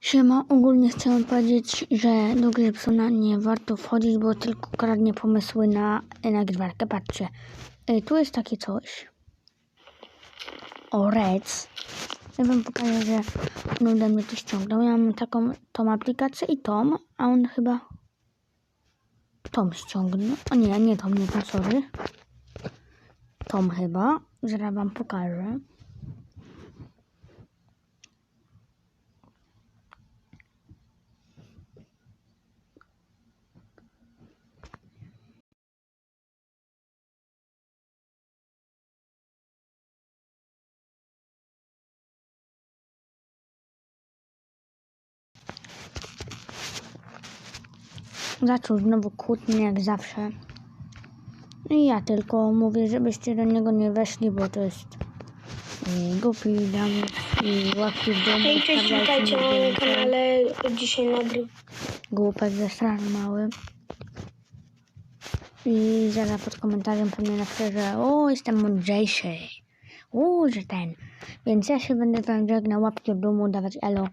Siema, ogólnie chcę powiedzieć, że do gry Psuna nie warto wchodzić, bo tylko kradnie pomysły na nagrywarkę. Patrzcie, Ej, tu jest takie coś. O, Reds. Ja wam pokażę, że on ode mnie to ściągnął. Ja mam taką tą aplikację i tą, a on chyba tą ściągnął. O nie, nie tą, nie tą, sorry. Tą chyba. Zaraz wam pokażę. Zaczął znowu kłótnię jak zawsze. No I ja tylko mówię, żebyście do niego nie weszli, bo to jest yy, głupi dam i łapki w domu. Hej, cześć, witajcie na moim kanale. Dzisiaj nagrywam. Głupek ze strony mały. I zaraz pod komentarzem pewnie napiszę, że o, jestem mądrzejszy. O, że ten. Więc ja się będę tam żegnał, łapki w domu, dawać elo.